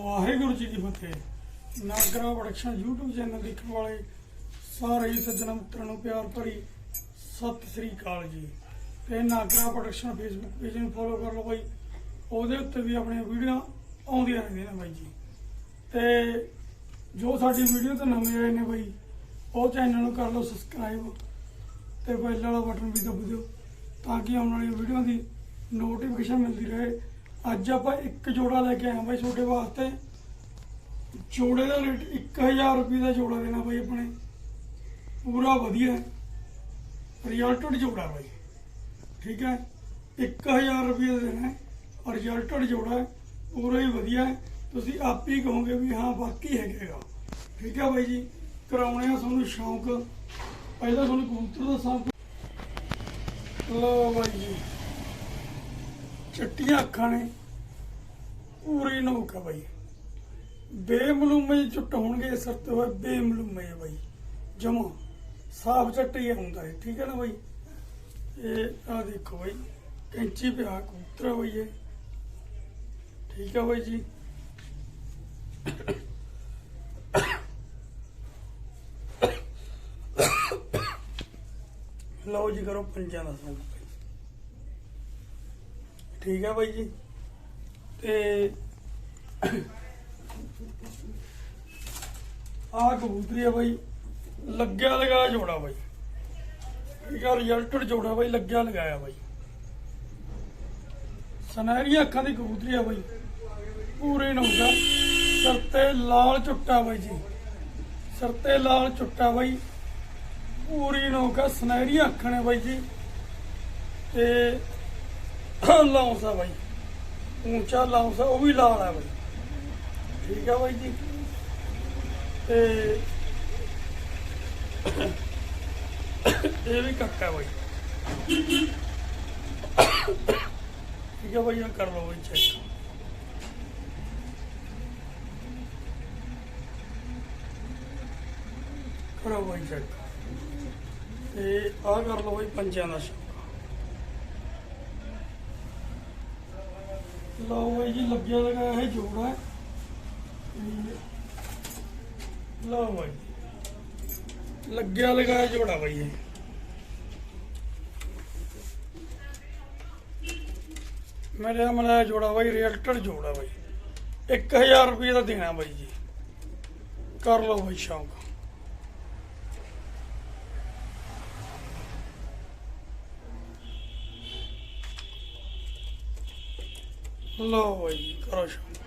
ਵਾਹਿਗੁਰੂ ਜੀ ਕੀ ਫਤਿਹ। Nagra production YouTube channel ਦੇਖਣ ਵਾਲੇ ਸਾਰੇ ਹੀ ਸੱਜਣਾਂ ਮਿੱਤਰਾਂ ਨੂੰ ਪਿਆਰ ਭਰੀ ਸਤਿ ਸ੍ਰੀ ਅਕਾਲ ਜੀ। ਤੇ ਨਾਗਰਾ ਪ੍ਰੋਡਕਸ਼ਨ ਫੇਸਬੁੱਕ ਪੇਜ ਨੂੰ ਫੋਲੋ ਕਰ ਲਓ ਬਾਈ। ਉਹਦੇ ਉੱਤੇ ਵੀ ਆਪਣੀਆਂ ਵੀਡੀਓ ਆਉਂਦੀਆਂ ਰਹਿੰਦੀਆਂ ਨੇ ਬਾਈ ਜੀ। ਤੇ ਜੋ ਸਾਡੀ ਵੀਡੀਓ ਤੇ ਨਵੇਂ ਆਏ ਨੇ ਬਾਈ, ਉਹ ਚੈਨਲ ਨੂੰ ਕਰ ਲਓ ਸਬਸਕ੍ਰਾਈਬ ਤੇ ਬੈਲ ਵਾਲਾ ਬਟਨ ਵੀ ਦਬ ਦਿਓ ਤਾਂ ਕਿ ਆਉਣ ਵਾਲੀ ਵੀਡੀਓ ਦੀ ਨੋਟੀਫਿਕੇਸ਼ਨ ਮਿਲਦੀ ਰਹੇ। ਅੱਜ ਆਪਾਂ ਇੱਕ ਜੋੜਾ ਲੈ ਕੇ ਆਏ ਹਾਂ ਬਾਈ ਤੁਹਾਡੇ ਵਾਸਤੇ। ਜੋੜੇ ਦਾ ਰੇਟ 1000 ਰੁਪਏ ਦਾ ਜੋੜਾ ਦੇਣਾ ਬਾਈ ਆਪਣੇ। ਪੂਰਾ ਵਧੀਆ। ਰਿਜ਼ਲਟਡ ਜੋੜਾ ਬਾਈ। ਠੀਕ ਹੈ? 1000 ਰੁਪਏ ਦਾ ਦੇਣਾ। ਹੈ ਔਰ ਰਿਜ਼ਲਟਡ ਜੋੜਾ। ਹੈ ਪੂਰਾ ਹੀ ਵਧੀਆ। ਹੈ ਤੁਸੀਂ ਆਪ ਹੀ ਕਹੋਗੇ ਵੀ ਹਾਂ ਵਾਕਈ ਹੈਗਾਗਾ ਠੀਕ ਹੈ ਬਾਈ ਜੀ? ਕਰਾਉਣੇ ਆ ਤੁਹਾਨੂੰ ਸ਼ੌਂਕ। ਪਹਿਲਾਂ ਤੁਹਾਨੂੰ ਕਬੂਤਰ ਦਾ ਸ਼ੌਂਕ ਲੋ ਬਾਈ ਜੀ। ਚਿੱਟੀਆਂ ਅੱਖਾਂ ਨੇ। ਪੂਰੀ ਨੋਕ ਆ ਬਾਈ। ਬੇਮਲੂਮੇ ਚੁੱਟ ਹੋਣਗੇ ਸਿਰ ਤੇ ਹੋਏ ਬੇਮਲੂਮੇ ਬਾਈ। ਜਮਾ ਸਾਫ਼ ਚੱਟੀ ਹੁੰਦਾ ਹੈ ਠੀਕ ਹੈ ਨਾ ਬਾਈ? ਇਹ ਆ ਦੇਖੋ ਬਾਈ, ਕੈਂਚੀ ਪਿਆ ਕਬੂਤਰ ਆ ਹੈ ਠੀਕ ਹੈ ਬਾਈ ਜੀ। ਲਓ ਜੀ ਕਰੋ ਪੰਜਾਂ ਦਾ ਸੰਗ ਠੀਕ ਹੈ ਬਾਈ ਜੀ। ਤੇ ਆਹ ਕਬੂਤਰੀ ਆ ਬਾਈ। ਲੱਗਿਆ ਲਗਾ ਜੋੜਾ ਬਾਈ। ਠੀਕ ਆ ਰਿਜ਼ਲਟਡ ਜੋੜਾ ਬਾਈ, ਲੱਗਿਆ ਲਗਾਇਆ ਬਾਈ। ਸੁਨਹਿਰੀਆਂ ਅੱਖਾਂ ਦੀ ਕਬੂਤਰੀ ਆ ਬਾਈ। ਪੂਰੇ ਨੌਕਾ ਸਿਰ ਤੇ ਲਾਲ ਚੁੱਟਾ ਬਾਈ ਜੀ। ਸਿਰ ਤੇ ਲਾਲ ਚੁੱਟਾ ਬਾਈ। ਪੂਰੀ ਨੌਕਾ ਸੁਨਹਿਰੀਆਂ ਅੱਖਾਂ ਨੇ ਬਾਈ ਜੀ। ਤੇ ਲਾਉਂਸਾ ਬਾਈ। ਉੱਚਾ ਲਾਉਂਸਾ ਉਹ ਵੀ ਲਾਲ ਹੈ ਬਾਈ। ਠੀਕ ਹੈ ਬਾਈ ਜੀ। ਤੇ ਇਹ ਵੀ ਕੱਕਾ ਬਾਈ। ਠੀਕ ਹੈ ਬਾਈ ਆ ਕਰ ਲਓ ਬਾਈ ਚੈੱਕ ਕਰੋ ਬਾਈ ਚੈੱਕ ਤੇ ਆ ਕਰ ਲਓ ਬਾਈ ਪੰਜਾਂ ਦਾ ਸ਼ੌਕ। ਲਓ ਬਾਈ ਜੀ, ਲੱਗਿਆ ਲਗਾਇਆ ਇਹ ਜੋੜਾ। ਹੈ ਲਓ ਬਾਈ ਲੱਗਿਆ ਲਗਾਇਆ ਜੋੜਾ ਬਾਈ ਇਹ। ਮੇਰੇ ਮਨਾਇਆ ਜੋੜਾ ਬਾਈ ਰੀਅਲਟਰ ਜੋੜਾ ਬਾਈ। 1000 ਰੁਪਏ ਦਾ ਦੇਣਾ ਬਾਈ ਜੀ। ਕਰ ਲਓ ਬਾਈ ਸ਼ੌਂਕ। ਲਓ ਬਾਈ ਜੀ, ਕਰੋ ਸ਼ੌਂਕ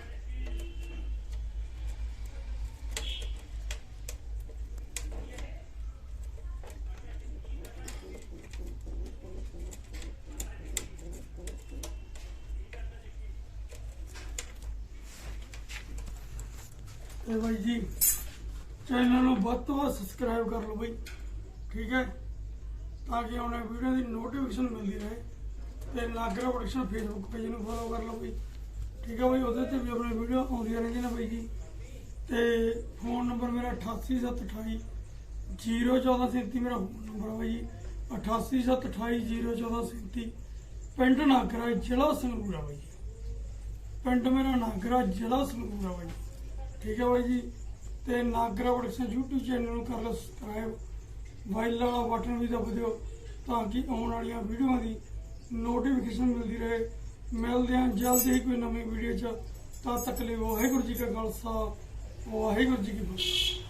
ਤੇ ਬਾਈ ਜੀ ਚੈਨਲ ਨੂੰ ਵੱਧ ਤੋਂ ਵੱਧ ਸਬਸਕ੍ਰਾਈਬ ਕਰ ਲਓ ਬਾਈ ਠੀਕ ਹੈ? ਤਾਂ ਕਿ ਆਉਣ ਵੀਡੀਓ ਦੀ ਨੋਟੀਫਿਕੇਸ਼ਨ ਮਿਲਦੀ ਰਹੇ। ਤੇ ਨਾਗਰਾ ਪ੍ਰੋਡਕਸ਼ਨ ਫੇਸਬੁੱਕ ਪੇਜ ਨੂੰ ਫੋਲੋ ਕਰ ਲਓ ਬਾਈ ਠੀਕ ਹੈ ਬਾਈ, ਉਹਦੇ ਤੇ ਵੀ ਆਪਣੀ ਵੀਡੀਓ ਆਉਂਦੀਆਂ ਰਹਿੰਦੀਆਂ ਨੇ ਬਾਈ ਜੀ। ਤੇ ਫੋਨ ਨੰਬਰ ਮੇਰਾ 88728 01437 ਮੇਰਾ ਫੋਨ ਨੰਬਰ ਹੈ ਬਾਈ ਜੀ। 88728 01437 ਪਿੰਡ ਨਾਗਰਾ, ਜ਼ਿਲ੍ਹਾ ਸੰਗਰੂਰ ਆ ਬਾਈ ਜੀ। ਪਿੰਡ ਮੇਰਾ ਨਾਗਰਾ, ਜ਼ਿਲ੍ਹਾ ਸੰਗਰੂਰ ਆ ਬਾਈ ਜੀ। ਠੀਕ ਹੈ ਬਾਈ ਜੀ। ਤੇ ਨਾਗਰਾ ਪ੍ਰੋਡਕਸ਼ਨ YouTube ਚੈਨਲ ਨੂੰ ਕਰ ਲਓ ਸਬਸਕ੍ਰਾਈਬ ਵਾਈਲ ਵਾਲਾ ਬਟਨ ਵੀ ਦਬ ਦਿਓ ਤਾਂ ਕਿ ਆਉਣ ਵਾਲੀਆਂ ਵੀਡੀਓਆਂ ਦੀ ਨੋਟੀਫਿਕੇਸ਼ਨ ਮਿਲਦੀ ਰਹੇ। ਮਿਲਦੇ ਹਾਂ ਜਲਦੀ ਹੀ ਕੋਈ ਨਵੀਂ ਵੀਡੀਓ 'ਚ। ਤਦ ਤੱਕ ਲਈ ਵਾਹਿਗੁਰੂ ਜੀ ਕਾ ਖਾਲਸਾ, ਵਾਹਿਗੁਰੂ ਜੀ ਕੀ ਫਤਿਹ।